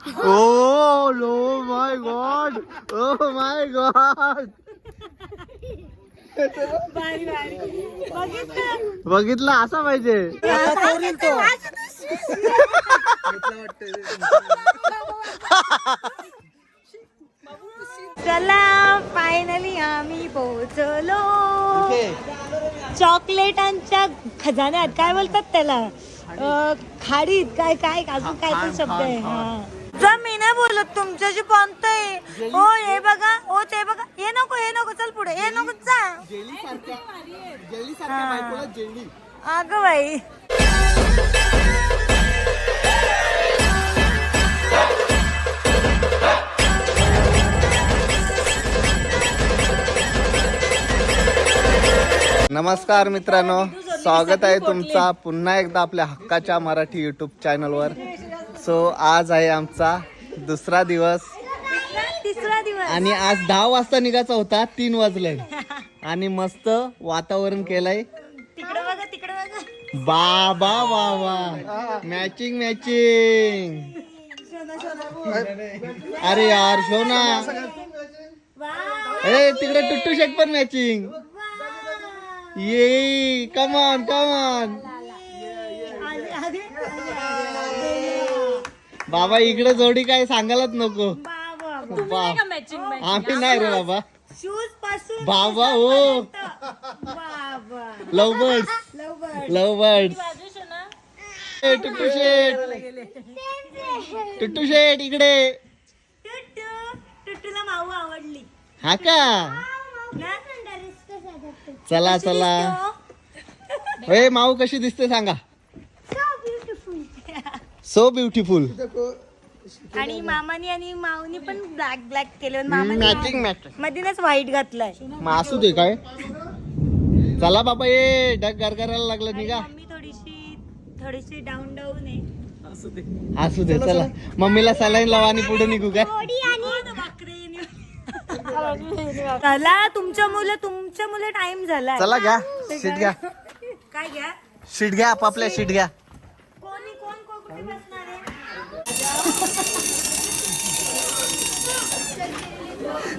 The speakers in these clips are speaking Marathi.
ओ लो my god oh my god भारी भारी बघितलं? बघितलं असा पाहिजे. चला फायनली आम्ही पोहोचलो. चॉकलेटांच्या खजान्यात. काय बोलतात त्याला? खाडीत. काय काय अजून काय शब्द आहे. हा. जा मी नाही बोलत तुमच्याशी आहे. हो हे बघा हो ते बघा. हे नको हे नको चल पुढे. हे नको जा. अगं बाई. नमस्कार मित्रांनो. स्वागत आहे तुमचा पुन्हा एकदा आपल्या हक्काच्या मराठी युट्यूब चॅनलवर सो आज आहे आमचा दुसरा दिवस. तिसरा दिवस. आणि आज दहा वाजता निघायचा होता तीन वाजले. आणि मस्त वातावरण केलंय. तिकडे बघा तिकडे बघा. बाबा बाबा. मॅचिंग मॅचिंग अरे यार शोना ए तिकडे टुट्टू शेट पण मॅचिंग ये कमॉन कमॉन बाबा इकडे जोडी काय सांगायलाच नको. बा- आम्ही नाही रे बाबा. शूजपासून बाबा हो. बाबा. लव लवकर लव बर्ड्स टुट्टू शेट टुट्टू शेट इकडे. टुट्टू टुट्टूला माऊ आवडली. हा का? ना? चला चला. ए माऊ कशी दिसते सांगा. सो ब्युटिफुल आणि मामानी आणि माऊनी पण ब्लॅक ब्लॅक केलं. मामानी मॅचिंग मॅचिंग मधीनच व्हाईट घातलाय. मग असू दे काय. चला बाबा ये डग गरगरायला लागलं निघा. मम्मी थोडीशी थोडीशी डाऊन डाऊन आहे. असू दे. चला मम्मीला सलाईन लावा आणि पुढे निघू काय चला तुमच्या मुलं तुमच्या मुलं टाइम झाला चला घ्या सीट घ्या. काय घ्या? सीट घ्या आपापल्या सीट घ्या कोणी कोण कोण कुठे बसणार आहे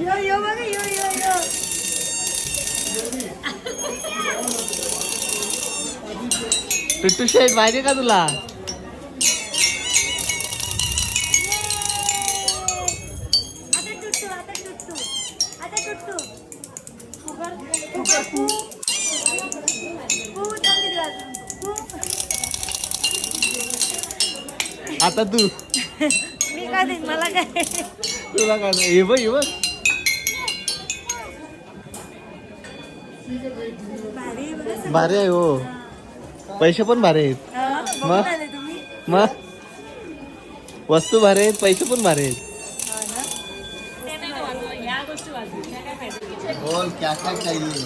यो यो बघा यो यो यो टुट्टू शेट पाहिजे का तुला? आता तू. मी काय मला काय? तुला काय नाही. हे बघ हे बघ. भारी आहे हो. पैसे पण भारी आहेत. हा, मग? मग? वस्तू भारी आहेत पैसे पण भारी आहेत. बोल क्या क्या चाहिए?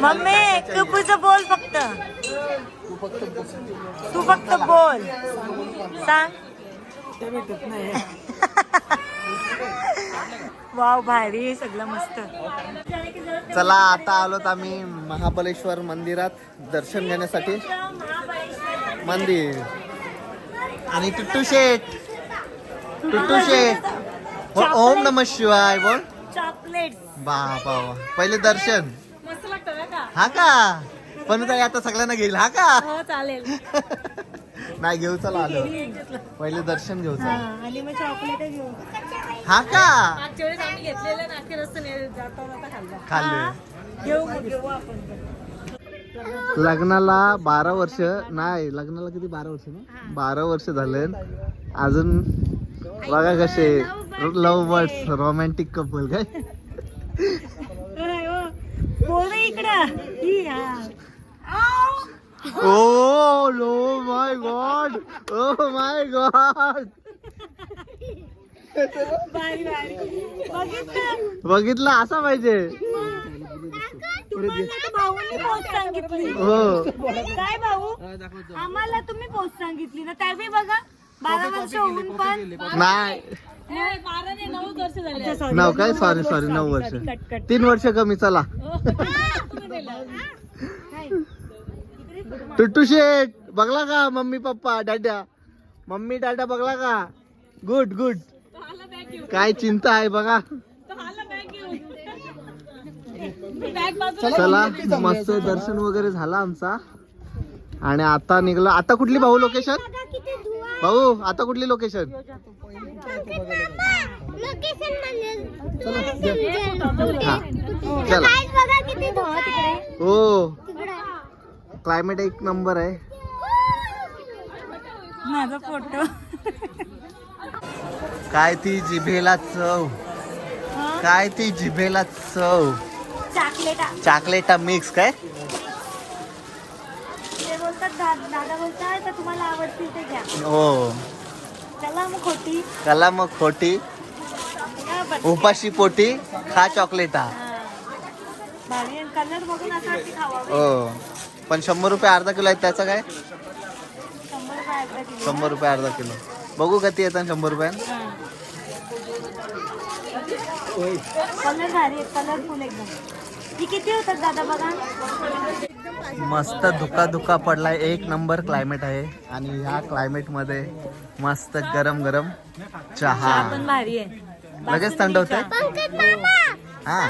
मम्मी कुपूचं बोल फक्त? तू फक्त बोल. सांग. वाव भारी सगळं मस्त. चला आता आलोत आम्ही महाबलेश्वर मंदिरात दर्शन घेण्यासाठी. मंदिर. आणि टुट्टू शेठ. टुट्टू शेठ. ओम नम शिवाय बोल. चॉकलेट. बा. पहिले दर्शन. मस्त लागतं का? हा का? पण आता सगळ्यांना घेईल हा का? हो चालेल. नाही घेऊ चला आलो. पहिले दर्शन घेऊ चला. आणि मग चॉकलेट घेऊ हा का? खाल्ला. लग्नाला बारा वर्ष नाही लग्नाला किती बारा वर्ष ना? बारा वर्ष झाले. अजून बघा कसे लव बर्ड्स रोमॅन्टिक कपल काय? हा. ओ लो. My god oh my god बघितलं बघितलं असा पाहिजे. हो. काय भाऊ? आम्हाला तुम्ही पोस्ट सांगितली ना त्यावेळी बघा बारा वर्ष होऊन पण नाही. नऊ काय? सॉरी सॉरी नऊ वर्ष. तीन वर्ष कमी चला. टुट्टू शेठ बघला का मम्मी पप्पा डाड्या? मम्मी डाड्या बघला का? गुड गुड काय चिंता आहे बघा. चला मस्त दर्शन वगैरे झालं आमचा. आणि आता निघलं. आता कुठली भाऊ लोकेशन भाऊ आता कुठली लोकेशन चला. हो. क्लायमेट एक नंबर आहे. माझा फोटो. काय ती जिभेला चव? काय ती जिभेला चव? चॉकलेटा. चॉकलेटा मिक्स काय? ते बोलतात दा- दादा बोलतात तर तुम्हाला आवडतील ते घ्या. हो. मग खोटी. कला मग खोटी. बस. उपाशी पोटी खा चॉकलेटा. हा. भारी आहे. कलर बघून असं वाटते खावावे हो. पण शंभर रुपये अर्धा किलो आहे त्याचं काय? शंभर रुपये अर्धा किलो. रुपये बघू किती येतात शंभर रुपयात. कलर भारी आहे कलरफुल एकदम. ही किती होतात दादा बघा? मस्त धुका धुका पडलाय. एक नंबर क्लायमेट आहे. आणि ह्या क्लायमेटमध्ये मस्त गरम गरम चहा. पण भारी आहे. लगेच थंड होत पंकज मामा! हा.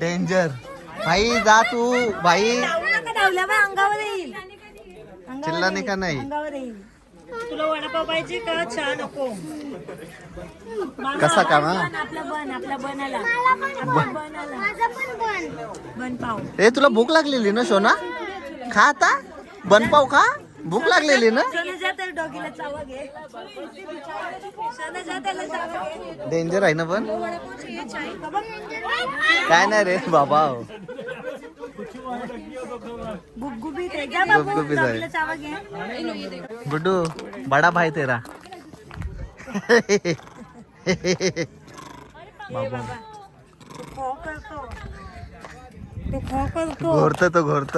डेंजर भाई जा तू भाई. अंगावर येईल. चिल्ला नाही. का नाही? अंगावर येईल. तुला वडापाव पाहिजे का? चहा नको. कसा का मा? बन, आपला बन आपला बनाला. आपला बनाला. माझं पण बन. बन पाव. ए तुला भूक लागलेली ना सोना? खा आता. बनपाव खा. भूक लागलेली ना? डॉगीला चावा घे. डेंजर आहे ना पण? बघ काय नाही रे बाबा. गुबगुबीत आहे. गुड्डू बडा भाई तेरा. बाबा. तो घोरत तो घोरत.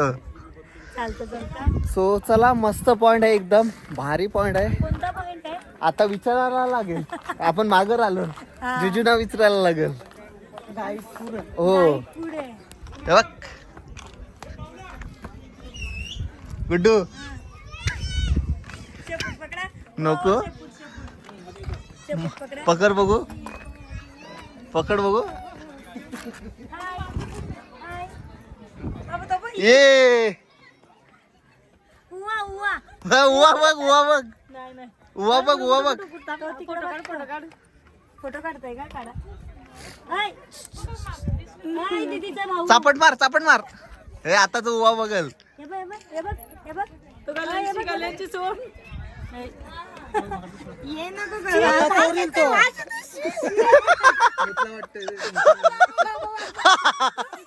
चालतं चालतं. सो चला मस्त पॉइंट आहे एकदम. भारी पॉइंट आहे. कोणता पॉइंट आहे? आता विचारायला लागेल. आपण मागं आलो हा. जुजूना विचारायला लागेल. हो. पुढे हे बघ. गुड्डू. शेपूट पकडा नको शेपूट. शेपूट पकडा. पकड बघू. पकड बघू. हाय. हाय. बाबा तो बघ. ये. उवा उवा बघ उवा बघ नाही नाही. उवा बघ उवा बघ फोटो काढ फोटो काढ. फोटो काढताय का? काढा. हाय. हाय दीदीचा भाऊ. चापट मार चापट मार. हे आता तू उवा बघल. हे हे हे हे हे ये ना तू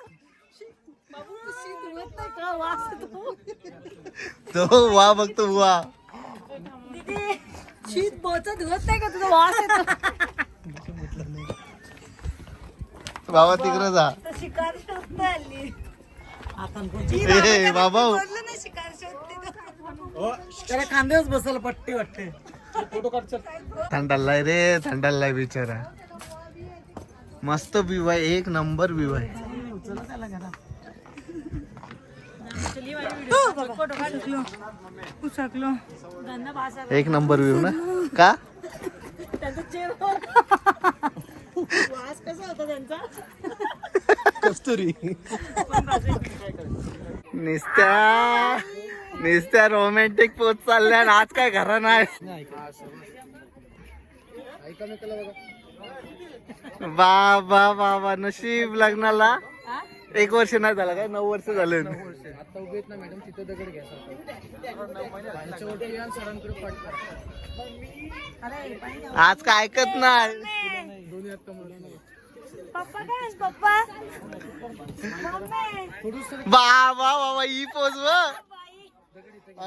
तो उवा बघ तो उवा शीत धुवत नाही का तुझा वास येतो? बाबा तिकडे जा. शिकार शोधते ए बाबा बोललं ना शिकार शोधते तो. त्याला बसायला पट्टी वाटते. थंडालाय रे थंडालाय बिचारा. मस्त व्यू आहे एक नंबर व्यू आहे बाबा, उचकलो. उचकलो. एक नंबर व्यू ना. का? कस्तुरी. निस्त्या निस्त्या रोमॅन्टिक पोच चालल्या आज काय घरा नाही. बा बा बा बा नशीब लग्नाला. एक वर्ष नाही झाला काय? नऊ वर्ष झाले. आता उभे ना मॅडम तिथं दगड घ्या यांच्यावरती या सरांकडे पाठ करा. आज काय ऐकत नाही. बा बा बाबा ही पोच व बाई.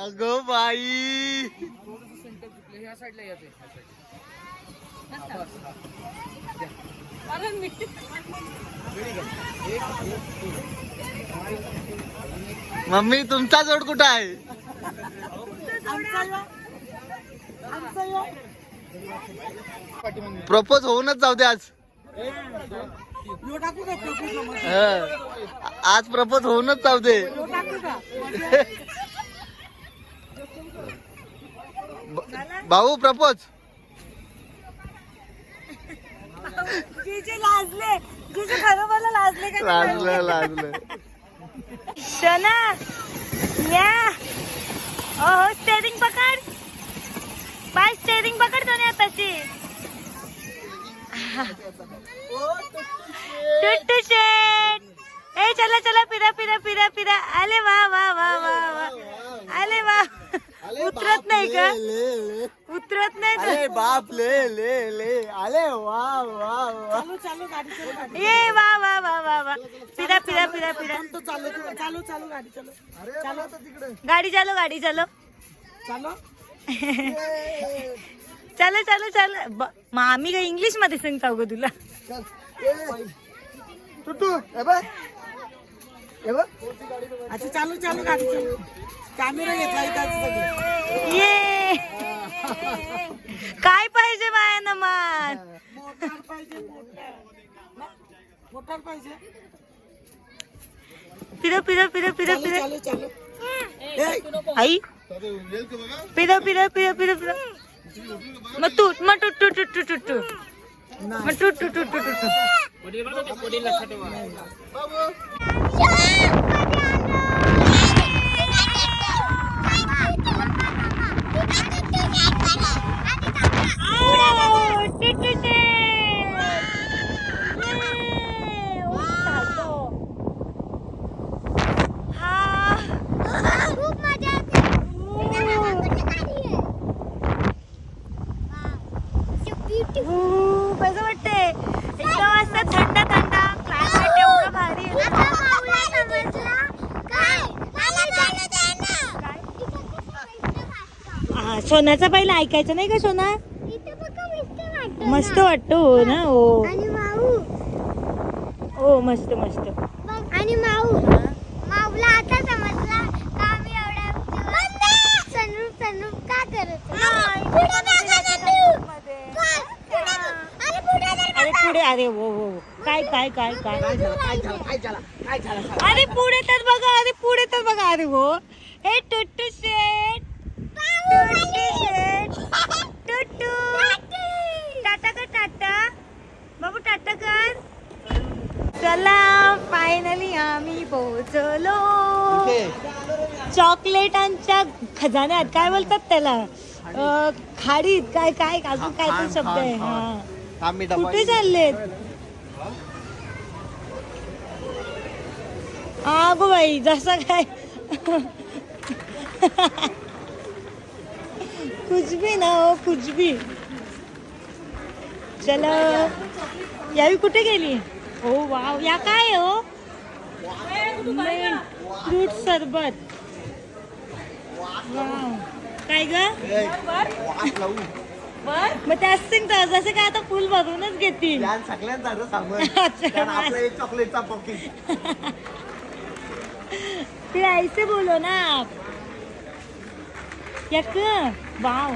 अगं बाई मम्मी तुमचा जोड कुठं आहे? प्रपोज होऊनच जाऊ दे आज. आज प्रपोज होऊनच जाऊ दे. भाऊ प्रपोज. लाजले. जिजे खरं मला लाजले का लाजलं लाजलं शना या ओहो स्टेरिंग पकड. बाय स्टेरिंग पकड दोन्ही हाताची टुट्टू शेट ए चला चला फिरा फिरा फिरा फिरा. आले वा वा वा वा वा. आले वा. उतरत नाही का? उतरत नाही तर बाप ले ले ले. आले वा वा वा. चालू चालू गाडी चालू गाडी ये वा वा वा वा वा. फिरा फिरा फिरा फिरा. तो चालू चालू चालू गाडी चालू. चालू. तिकडे. गाडी चालो गाडी चालो. चालू? चलो चलो चलो. ब- मग आम्ही काय इंग्लिशमध्ये सांगतो ग तुला? टुटू हे बघ. हे बघ. अच्छा चालू चालू गाडी चालू. कॅमेरा घेतला इथं सगळं ये काय पाहिजे बाया मान मोटार पाहिजे मोटार. मोटार पाहिजे. चालू फिरो चालू चालू. ए, आई. फिरो फिरो फिरो फिरो फिरो मग तू मग टू टू टू टू टू टू मग टू टू टू टू टू टू आओ, टू टू टू. ये, उठातो. हा खूप मजा येते. Beautiful. ऊ, कसं वाटतंय एकदम असं थंड थंड क्लायमेट एवढं भारी आहे ना. आता माऊला समजला. काय? मला जाणं द्या ना. इथं खूप मस्त वाटतं. हा, सोन्याचं पहिलं ऐकायचं नाही का सोना? इथं बघा मस्त वाटतं मस्त ना. वाटतं हो ना? हो. आणि माऊ. हो मस्त मस्त. बघ आणि माऊ. माऊला आता समजला का आम्ही एवढ्या दिवस सनरूफ सनरूफ का करत. अरे पुढे अरे हो हो हो. काय काय काय काय? अरे पुढे तर बघा अरे पुढे तर बघा अरे हो हे टुट्टू शेट टुट्टू शेट टुट्टू टाटा कर टाटा बाबू टाटा कर चला फायनली आम्ही पोहोचलो चॉकलेटांच्या खजान्यात काय बोलतात त्याला? अं, खाडीत काय काय अजून काय काय शब्द आहे हा. आम्ही डबा कुठे चाललेत? अगो बाई जसं काय कुछ भी ना हो कुछ भी. चलो. यावी कुठे गेली? हो वाव. या काय हो? फ्रूट सरबत. काय ग? मग ते असतील तर जसे काय आता फुल भरूनच घेतील. चॉकलेटचा पॉकेट फिर ऐसे बोलो ना आप. यक वाव.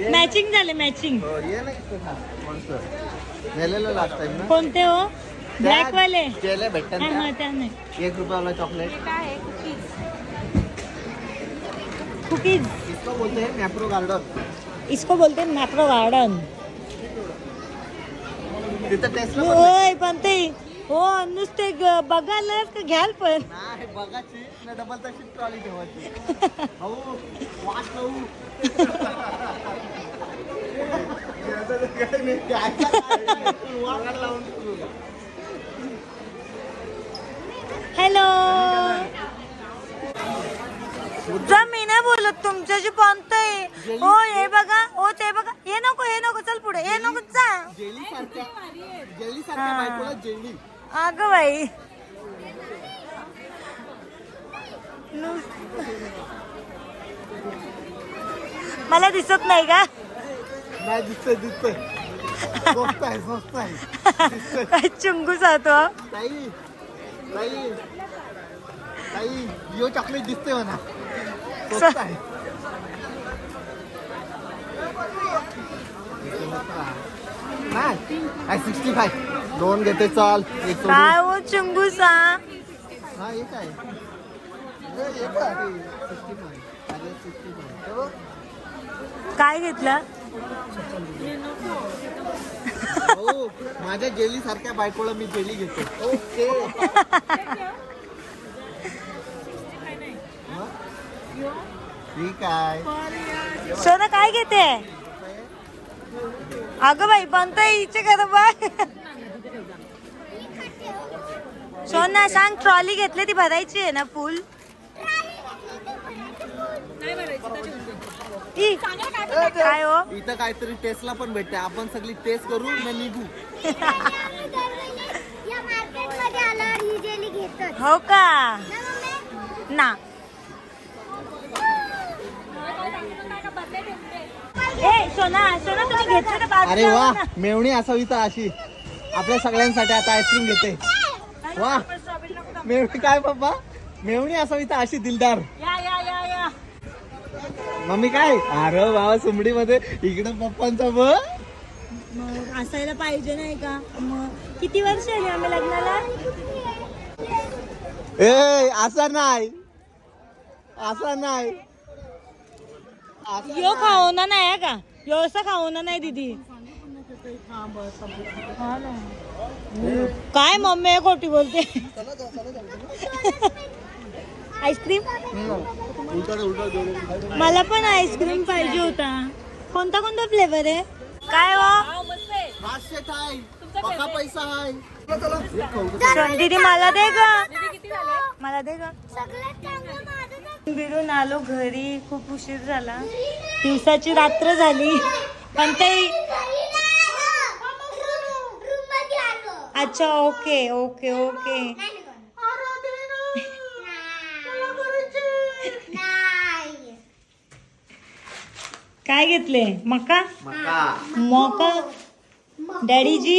मॅचिंग झाले मॅचिंग हो. नेलेलं लास्ट टाइम ना? कोणते हो? ब्लॅक वाले जेले भेटतात हा ना? हा त्या नाही. एक रुपयावाला चॉकलेट कुकीज इसको बोलते हैं मॅप्रो गार्डन इसको बोलते मॅप्रो गार्डन तिथं टेस्ट होय पण ते हो नुसते ग- बघायला का घ्याल पण? नाही ना डबल तशी ट्रॉली ठेवायची. हो वाट लावू हॅलो. मी नाही बोलत तुमच्याशी बोलतोय. हो हे बघा. हो ते बघा. हे नको हे नको. चल पुढे. हे नको जा. जेली सारख्या जेली. सारख्या बायकोला जेली. अगं बाई. मला दिसत नाही का? नाही दिसतंय दिसतंय. स्वस्त आहे स्वस्त आहे. दिसतंय. काय चुंगूस होतो ताई ताई ताई जिओ चॉकलेट दिसतंय म्हणा. स्वस्त आहे. नाही सिक्स्टी फाय दोन घेते चाल एक. काय हो चिंगूसा हा एक आहे एक आहे. 65. अरे 65. बघ. काय घेतलं हो माझ्या जेली सारख्या बायकोला मी जेली घेतो ओके ठीक आहे सोना काय घेते अगं बाई बनत हिचे कर बघ सोना सांग ट्रॉली घेतली ती भरायची आहे ना फुल ई, काय हो? इथं काहीतरी टेस्टला पण भेटते. आपण सगळी टेस्ट करू न निघू. या आल्यावर ही घेतात हो का? ना. मम्मी ना ए सोना सोना तुम्ही घेतलं ना अरे वा मेवणी असावी तर अशी. आपल्या सगळ्यांसाठी आता आईस्क्रीम घेते. वा. मेवणी काय बाबा? मेवणी असावी तर अशी दिलदार. या या या या. मम्मी काय? अरे बाबा सुमडी मध्ये इकडे पप्पांचा ब मग असायला पाहिजे नाही का? मग किती वर्ष आली आम्ही लग्नाला? ए असा नाही. असा नाही. यो खाओना नाही आहे का? यो असं खाओना नाही दीदी. हा ना. काय मम्मी आहे खोटी बोलते. आईस्क्रीम मला पण आईस्क्रीम पाहिजे होता. कोणता कोणता फ्लेवर आहे? काय हो? पैसा दीदी मला दे ग. मला दे ग. बिरून आलो घरी खूप उशीर झाला. दिवसाची रात्र झाली. पण ते रूममध्ये आलो अच्छा ओके ओके ओके. काय घेतले? मका? मका. मका? डैडी जी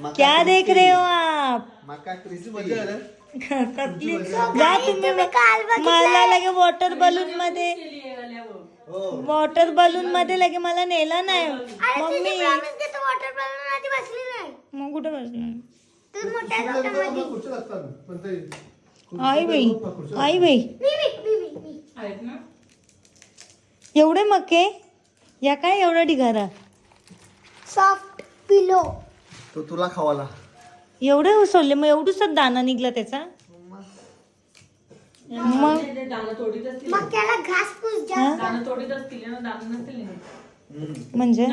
मका क्या देख रहे हो आप? मका जा तुम्ही मला लगे वॉटर बलून मध्ये हो. वॉटर बलून मध्ये लगे मला नेला नाही. मम्मी. water balloon आधी बसली मग कुठं बसला तू मोठ्या लोकांमध्ये. आई बाई. आई बाई. एवढे मके? या काय एवढा ढिगारा? सॉफ्ट पिलो तो तुला खावाला. एवढे उसवले मग एवढूच दाना निघला त्याचा? मग? मग? त्याला घास म्हणजे?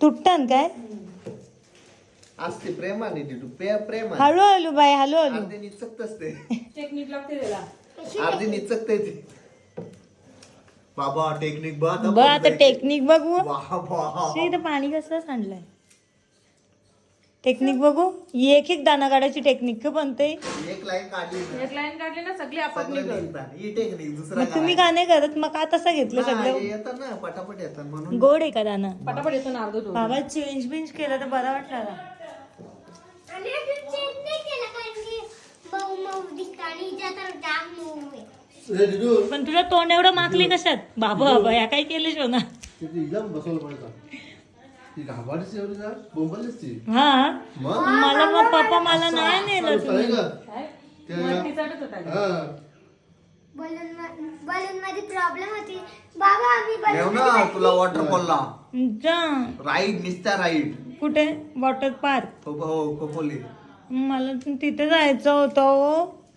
तुटतान काय? असते प्रेमाने पे हळू हळू बाई हळू हळू. अर्धी निचकत असते अर्धी निचकते ते बाबा टेक्निक बघ आता बघ आता टेक्निक बघू. वाह वाह श्री, इथं पाणी कसं सांडलंय? टेक्निक बघू. एक एक दाना काढायची टेक्निक बनते एक लाईन काढली एक लाईन काढली ना सगळी आपण. ही टेक्निक दुसरा मग तुम्ही का नाही करत? मग का तसं घेतलं सगळं? येतात ना पटापट येतात म्हणून. गोड आहे का दाना पटापट येतो ना अर्ध बाबा चेंज बिंज केलं तर बरा वाटला पण तुझं तोंड एवढं माकली कशात? बाबा बाबा या काय केलं शोना हा. मला मग पप्पा मला नाही नेलं तुम्ही. तिचाटच होता बलून बलून मध्ये प्रॉब्लेम होती. बाबा आम्ही तुला वॉटरफॉलला जा. राईड निसत्या राईड कुठे? Water park. हो खोपोली मला तर तिथे जायचं होतं हो.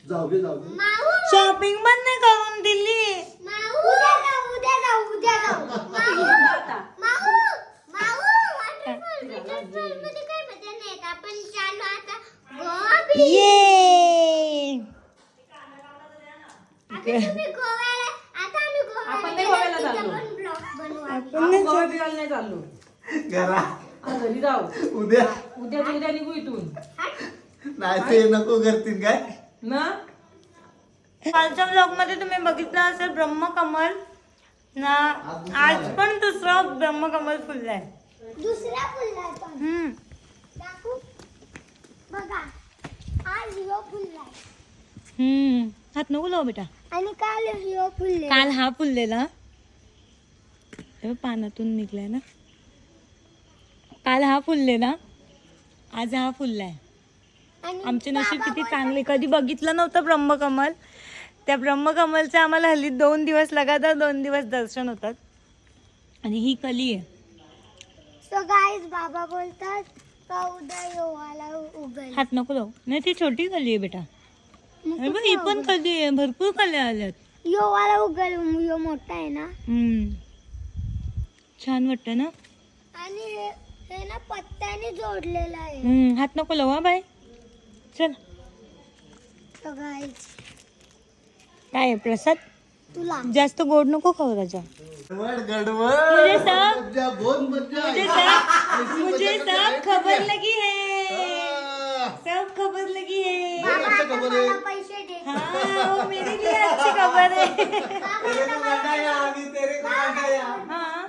माऊ शॉपिंग पण नाही करून दिली माऊ उद्या जाऊ उद्या जाऊ उद्या जाऊ माऊ माऊ माऊ वॉटरफॉल वॉटरफॉलमध्ये काय मजा नाही का आपण चालू आता गोबी ये आता तुम्ही गोव्याला आता आम्ही आपण गोव्याला नाही गोव्याला गेलो, तिथं चाललो. पण ब्लॉग बनवू आपण गोवा बिवायला नाही चाललो घरा आता घरी जाऊ उद्या उद्या उद्या निघू इथून नाही ते नको करतील काय? ना? कालच्या ब्लॉगमध्ये तुम्ही बघितलं असेल ब्रह्मकमल. ना आज पण दुसरं ब्रह्मकमल फुललाय दुसरा फुलला पण. हम्म. दाखवू? बघा आज ह्यो फुललाय हम्म. हात नको लाव बेटा. आणि काल ह्यो फुलले काल हा फुललेला. हे बघ, पानातून निघलाय ना. काल हा फुललेला. आज हा फुललाय. आमचे नशीब किती चांगले. कधी बघितलं नव्हतं ब्रह्मकमल. त्या ब्रह्मकमलचे आम्हाला हल्ली दोन दिवस लगातार दोन दिवस दर्शन होतात. आणि ही कली आहे. सो गाईज बाबा बोलतात का उद्या योवाला उगल? हात नको लावू. नाही ती छोटी कली आहे बेटा. अरे बघ, ही पण कली आहे. भरपूर कल्या आल्यात. योवाला उगल यो मोठा आहे ना? हम्म. छान वाटतं ना? आणि हे हे ना पत्त्याने जोडलेलं आहे. हम्म, हात नको लावू बाय चल। गाईज काय प्रसाद? तुला. जास्त गोड नको खाऊ राजा. मुझे सब मुझे सब मुझे सब खबर लगी है. सब खबर लगी है. अच्छा खबर आहे मला पैसे दे. हाँ वो मेरे लिए अच्छी खबर है. हाँ.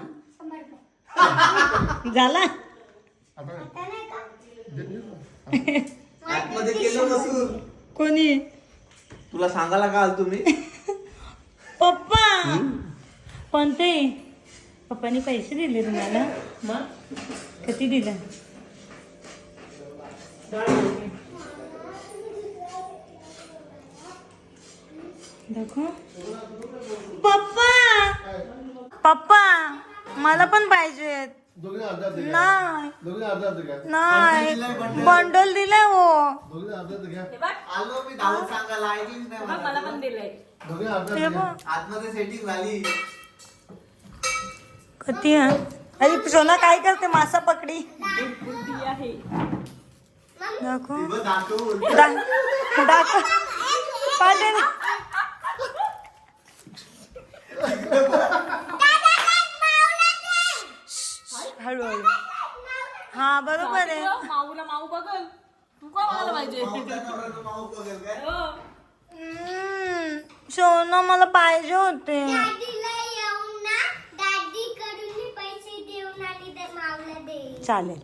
झाला? आतमध्ये केलं बसून कोणी? तुला सांगायला का आलो तुम्ही? पप्पा! पण ते पप्पानी पैसे दिले तुम्हाला. मग? किती दिले? दाखव. पप्पा! पप्पा मला पण पाहिजेत. दोघी अर्धा अर्धा घ्या. नाही. दोघी अर्धा अर्धा घ्या. नाही. बंडल दिलाय हो. दोघी अर्धा अर्धा घ्या. हे बघ. आलो मी धावून सांगायला ऐकलीच नाही बघ, मला पण दिलंय. दोघी अर्धा हे अर्धा घ्या. बघ. आतमध्ये सेटिंग झाली. कधी अरे सोना काय करते? मासा पकडी. बुद्धी आहे दाखव बघ, दाखवून दा- दाखव. हळूहळू. हा बरोबर आहे. माऊला माऊ बघल. तू का बघायला पाहिजे? हो. हम्म, सोना मला पाहिजे होते. दादीला येऊन ना दादी कडून पैसे देऊन आणि ते मावला दे. चालेल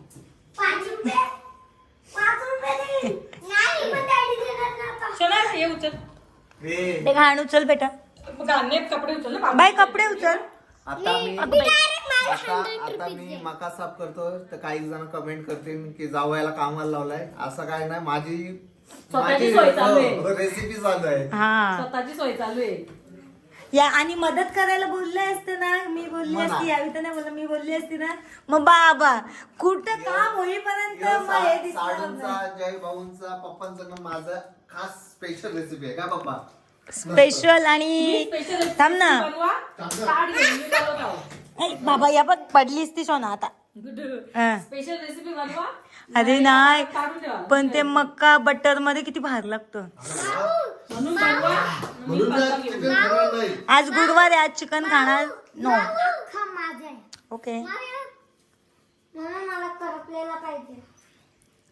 हे उचल. ते घाण उचल बेटा. कपडे उचल. बाय कपडे उचल. आता आता आता मी. मका साफ करतोय तर काही जण कमेंट करतील की जावयाला कामाला लावलाय असं काय नाही माझी स्वतःची सोय चालू आहे. रेसिपी चालू आहे हा स्वतःची सोय चालू आहे या आणि मदत करायला बोलले असते ना मी बोलली म्हणा. असती यावी तर नाही बोललं मी बोलली असती ना मग बाबा कुठं काम होईपर्यंत मग हे सा- साडूंचा. जय भाऊंचा पप्पांचा माझा खास स्पेशल रेसिपी आहे का पप्पा स्पेशल आणि थांब ना बनवा ताट घेऊन मी बनवत आहोत. ऐ, बाबा या बघ पडलीस ती सोना आता. हा. स्पेशल रेसिपी बनवा. अरे नाही काढून ठेवा. पण ते मक्का बटरमध्ये किती भार लागतं. म्हणून बनवा मी बनवा घेऊन आज गुरुवार आहे आज चिकन खाणार नो खा माझा आहे ओके म्हणून मला करपलेला पाहिजे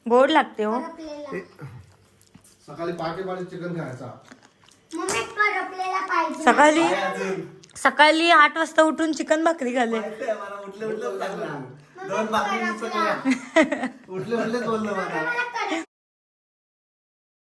गोड लागते हो. करपलेला सकाळी पहाटे चिकन खायचा. मम्मी करपलेला पाहिजे सकाळी सकाळी आठ वाजता उठून चिकन भाकरी खाल्ले. उठले उठले बोललो मला